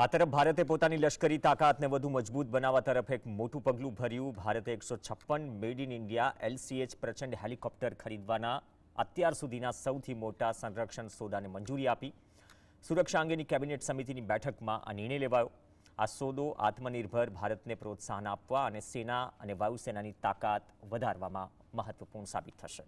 આ તરફ ભારતે પોતાની લશ્કરી તાકાતને વધુ મજબૂત બનાવવા તરફ એક મોટું પગલું ભર્યું. ભારતે એકસો છપ્પન મેડ ઇન ઇન્ડિયા એલસીએચ પ્રચંડ હેલિકોપ્ટર ખરીદવાના અત્યાર સુધીના સૌથી મોટા સંરક્ષણ સોદાને મંજૂરી આપી. સુરક્ષા અંગેની કેબિનેટ સમિતિની બેઠકમાં આ નિર્ણય લેવાયો. આ સોદો આત્મનિર્ભર, ભારતને પ્રોત્સાહન આપવા અને સેના અને વાયુસેનાની તાકાત વધારવામાં મહત્વપૂર્ણ સાબિત થશે.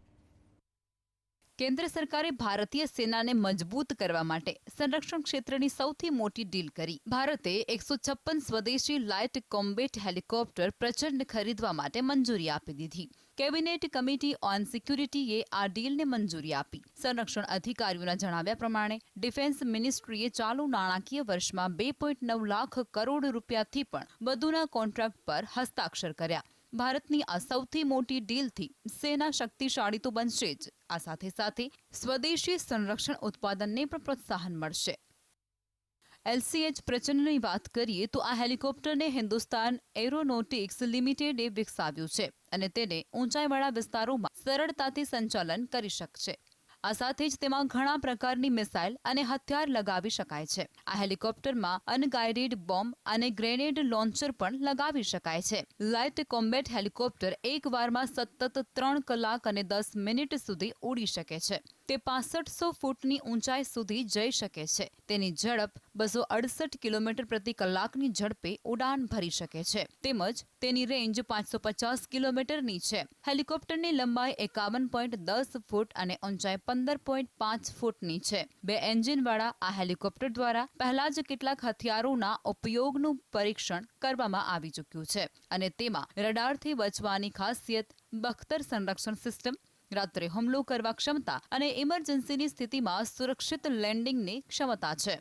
કેન્દ્ર સરકારે ભારતીય સેનાને મજબૂત કરવા માટે સંરક્ષણ ક્ષેત્રની સૌથી મોટી ડીલ કરી. ભારતે એકસો છપ્પન સ્વદેશી લાઇટ કોમ્બેટ હેલિકોપ્ટર પ્રચંડ ખરીદવા માટે મંજૂરી આપી દીધી. કેબિનેટ કમિટી ઓન સિક્યુરિટીએ આ ડીલને મંજૂરી આપી. સંરક્ષણ અધિકારીઓના જણાવ્યા પ્રમાણે, ડિફેન્સ મિનિસ્ટ્રીએ ચાલુ નાણાકીય વર્ષમાં બે પોઈન્ટ નવ લાખ કરોડ રૂપિયાથી પણ વધુના કોન્ટ્રાક્ટ પર હસ્તાક્ષર કર્યા. ભારતની આ સૌથી મોટી ડીલથી સેના શક્તિશાળી તો બનશે જ. આ સાથે સાથે સ્વદેશી સંરક્ષણ ઉત્પાદનને પણ પ્રોત્સાહન મળશે. એલસીએચ પ્રચંડની વાત કરીએ તો આ હેલિકોપ્ટરને હિન્દુસ્તાન એરોનોટિક્સ લિમિટેડે વિકસાવ્યું છે અને તેને ઊંચાઈવાળા વિસ્તારોમાં સરળતાથી સંચાલન કરી શકશે. આ સાથે જ તેમાં ઘણા પ્રકારની મિસાઇલ અને હથિયાર લગાવી શકાય છે. આ હેલિકોપ્ટરમાં અનગાઇડેડ બોમ્બ અને ગ્રેનેડ લોન્ચર પણ લગાવી શકાય છે. લાઇટ કોમ્બેટ હેલિકોપ્ટર એક વારમાં સતત ત્રણ કલાક અને દસ મિનિટ સુધી ઉડી શકે છે. તે પાસઠસો ફૂટની ઊંચાઈ સુધી જઈ શકે છે. તેની ઝડપ બસો અડસઠ કિલોમીટર પ્રતિ કલાકની ઝડપે ઉડાન ભરી શકે છે. તેમજ તેની રેન્જ પાંચસો પચાસ કિલોમીટરની છે. હેલિકોપ્ટરની લંબાઈ એકાવન પોઈન્ટ દસ ફૂટ અને ઊંચાઈ પંદર પોઈન્ટ પાંચ ફૂટની છે. બે એન્જિનવાળા આ હેલિકોપ્ટર દ્વારા પહેલા જ કેટલાક હથિયારોના ઉપયોગનું પરીક્ષણ કરવામાં આવી ચૂક્યું છે અને તેમાં રડારથી બચવાની ખાસિયત, બખ્તર સંરક્ષણ સિસ્ટમ, રાત્રે હુમલો કરવા ક્ષમતા અને ઇમરજન્સીની સ્થિતિમાં સુરક્ષિત લેન્ડિંગની ક્ષમતા છે.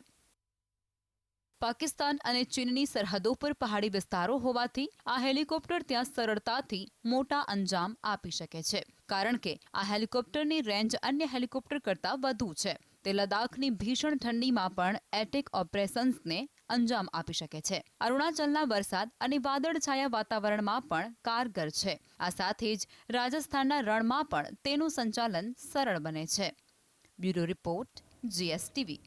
પાકિસ્તાન અને ચીનની સરહદો પર પહાડી વિસ્તારો હોવાથી આ હેલિકોપ્ટર ત્યાં સરળતાથી મોટા અંજામ આપી શકે છે. કારણ કે આ હેલિકોપ્ટરની રેન્જ અન્ય હેલિકોપ્ટર કરતાં વધુ છે. તે લદ્દાખની ભીષણ ઠંડીમાં પણ એટેક ઓપરેશન્સને અંજામ આપી શકે છે. અરુણાચલના વરસાદ અને વાદળછાયા વાતાવરણમાં પણ કારગર છે. આ સાથે જ રાજસ્થાનના રણમાં પણ તેનું સંચાલન સરળ બને છે. Bureau report, GSTV.